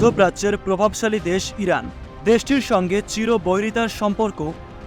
মধ্যপ্রাচ্যের প্রভাবশালী দেশ ইরান। দেশটির সঙ্গে চির বৈরিতার সম্পর্ক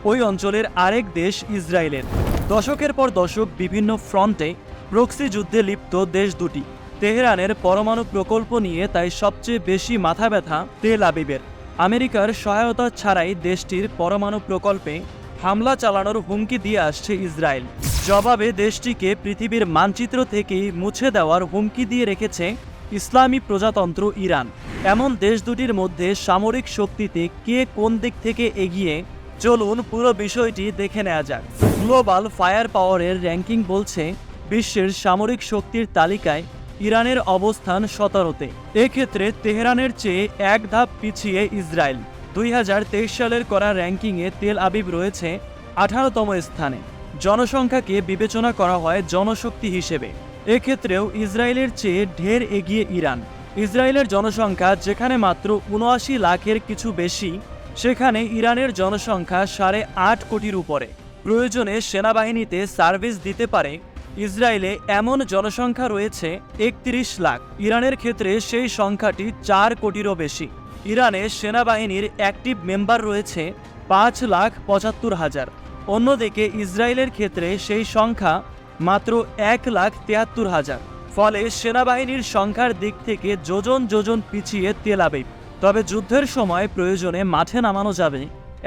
ওই অঞ্চলের আরেক দেশ ইসরায়েলের। দশকের পর দশক বিভিন্ন ফ্রন্টে প্রক্সি যুদ্ধে লিপ্ত দেশ দুটি। তেহরানের পরমাণু প্রকল্প নিয়ে তাই সবচেয়ে বেশি মাথা ব্যথা তেল আবিবের। আমেরিকার সহায়তা ছাড়াই দেশটির পরমাণু প্রকল্পে হামলা চালানোর হুমকি দিয়ে আসছে ইসরায়েল। জবাবে দেশটিকে পৃথিবীর মানচিত্র থেকেই মুছে দেওয়ার হুমকি দিয়ে রেখেছে ইসলামী প্রজাতন্ত্র ইরান। এমন দেশ দুটির মধ্যে সামরিক শক্তিতে কে কোন দিক থেকে এগিয়ে, চলুন পুরো বিষয়টি দেখে নেওয়া যাক। গ্লোবাল ফায়ার পাওয়ারের র্যাঙ্কিং বলছে, বিশ্বের সামরিক শক্তির তালিকায় ইরানের অবস্থান সতেরোতে। এক্ষেত্রে তেহরানের চেয়ে এক ধাপ পিছিয়ে ইসরায়েল। দুই হাজার তেইশ সালের করা র্যাঙ্কিংয়ে তেল আবিব রয়েছে আঠারোতম স্থানে। জনসংখ্যাকে বিবেচনা করা হয় জনশক্তি হিসেবে। এক্ষেত্রেও ইসরায়েলের চেয়ে ঢের এগিয়ে ইরান। ইসরায়েলের জনসংখ্যা যেখানে মাত্র উনআশি লাখের কিছু বেশি, সেখানে ইরানের জনসংখ্যা সাড়ে আট কোটির উপরে। প্রয়োজনে সেনাবাহিনীতে সার্ভিস দিতে পারে। ইসরায়েলে এমন জনসংখ্যা রয়েছে একত্রিশ লাখ। ইরানের ক্ষেত্রে সেই সংখ্যাটি চার কোটিরও বেশি। ইরানে সেনাবাহিনীর অ্যাক্টিভ মেম্বার রয়েছে পাঁচ লাখ পঁচাত্তর হাজার। অন্যদিকে ইসরায়েলের ক্ষেত্রে সেই সংখ্যা মাত্র এক লাখ তিয়াত্তর হাজার। ফলে সেনাবাহিনীর সংখ্যার দিক থেকে যোজন যোজন পিছিয়ে তেল আবিব তবে যুদ্ধের সময় প্রয়োজনে মাঠে নামানো যাবে,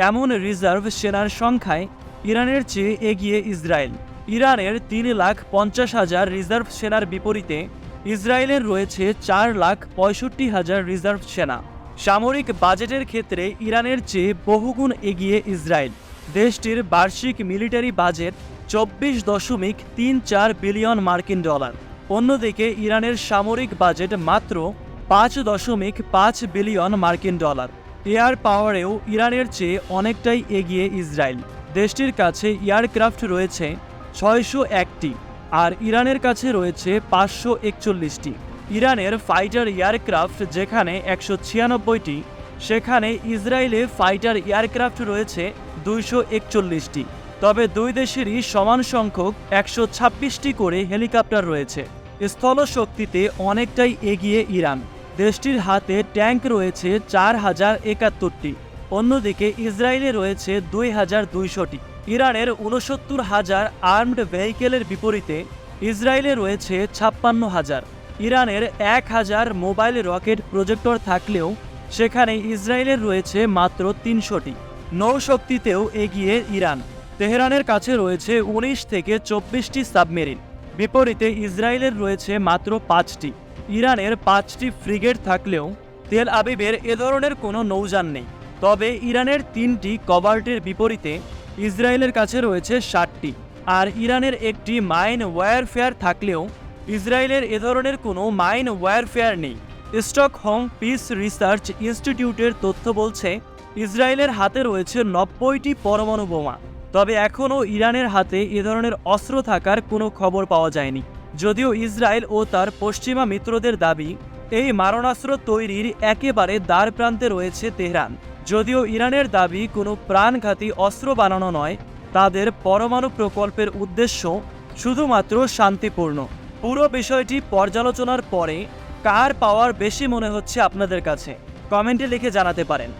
এমন রিজার্ভ সেনার সংখ্যায় ইরানের চেয়ে এগিয়ে ইসরায়েল। ইরানের তিন লাখ পঞ্চাশ হাজার রিজার্ভ সেনার বিপরীতে ইসরায়েলের রয়েছে চার লাখ পঁয়ষট্টি হাজার রিজার্ভ সেনা। সামরিক বাজেটের ক্ষেত্রে ইরানের চেয়ে বহুগুণ এগিয়ে ইসরায়েল। দেশটির বার্ষিক মিলিটারি বাজেট চব্বিশ দশমিক তিন চার বিলিয়ন মার্কিন ডলার। অন্যদিকে ইরানের সামরিক বাজেট মাত্র পাঁচ দশমিক পাঁচ বিলিয়ন মার্কিন ডলার। এয়ার পাওয়ারেও ইরানের চেয়ে অনেকটাই এগিয়ে ইসরায়েল। দেশটির কাছে এয়ারক্রাফট রয়েছে ছয়শো একটি আর ইরানের কাছে রয়েছে পাঁচশো একচল্লিশটি। ইরানের ফাইটার এয়ারক্রাফট যেখানে একশো ছিয়ানব্বইটি, সেখানে ইসরায়েলে ফাইটার এয়ারক্রাফট রয়েছে দুইশো একচল্লিশটি। তবে দুই দেশেরই সমান সংখ্যক একশো ছাব্বিশটি করে হেলিকপ্টার রয়েছে। স্থল শক্তিতে অনেকটাই এগিয়ে ইরান। দেশটির হাতে ট্যাঙ্ক রয়েছে চার হাজার একাত্তরটি। অন্যদিকে ইসরায়েলে রয়েছে দুই হাজার দুইশোটি। ইরানের উনসত্তর হাজার আর্মড ভেহিকেলের বিপরীতে ইসরায়েলে রয়েছে ছাপ্পান্ন হাজার। ইরানের এক হাজার মোবাইল রকেট প্রজেক্টর থাকলেও সেখানে ইসরায়েলের রয়েছে মাত্র তিনশোটি। নৌশক্তিতেও এগিয়ে ইরান। তেহরানের কাছে রয়েছে উনিশ থেকে চব্বিশটি সাবমেরিন। বিপরীতে ইসরায়েলের রয়েছে মাত্র পাঁচটি। ইরানের পাঁচটি ফ্রিগেট থাকলেও তেল আবিবের এ ধরনের কোনো নৌযান নেই। তবে ইরানের তিনটি কবাল্টের বিপরীতে ইসরায়েলের কাছে রয়েছে ষাটটি। আর ইরানের একটি মাইন ওয়ারফেয়ার থাকলেও ইসরায়েলের এ ধরনের কোনো মাইন ওয়ারফেয়ার নেই। স্টকহোম পিস রিসার্চ ইনস্টিটিউটের তথ্য বলছে, ইসরায়েলের হাতে রয়েছে নব্বইটি পরমাণু বোমা। তবে এখনও ইরানের হাতে এ ধরনের অস্ত্র থাকার কোনো খবর পাওয়া যায়নি। যদিও ইসরায়েল ও তার পশ্চিমা মিত্রদের দাবি, এই মারণাস্ত্র তৈরির একেবারে দ্বার প্রান্তে রয়েছে তেহরান। যদিও ইরানের দাবি কোনো প্রাণঘাতী অস্ত্র বানানো নয়, তাদের পরমাণু প্রকল্পের উদ্দেশ্য শুধুমাত্র শান্তিপূর্ণ। পুরো বিষয়টি পর্যালোচনার পরে কার পাওয়ার বেশি মনে হচ্ছে আপনাদের কাছে? কমেন্টে লিখে জানাতে পারেন।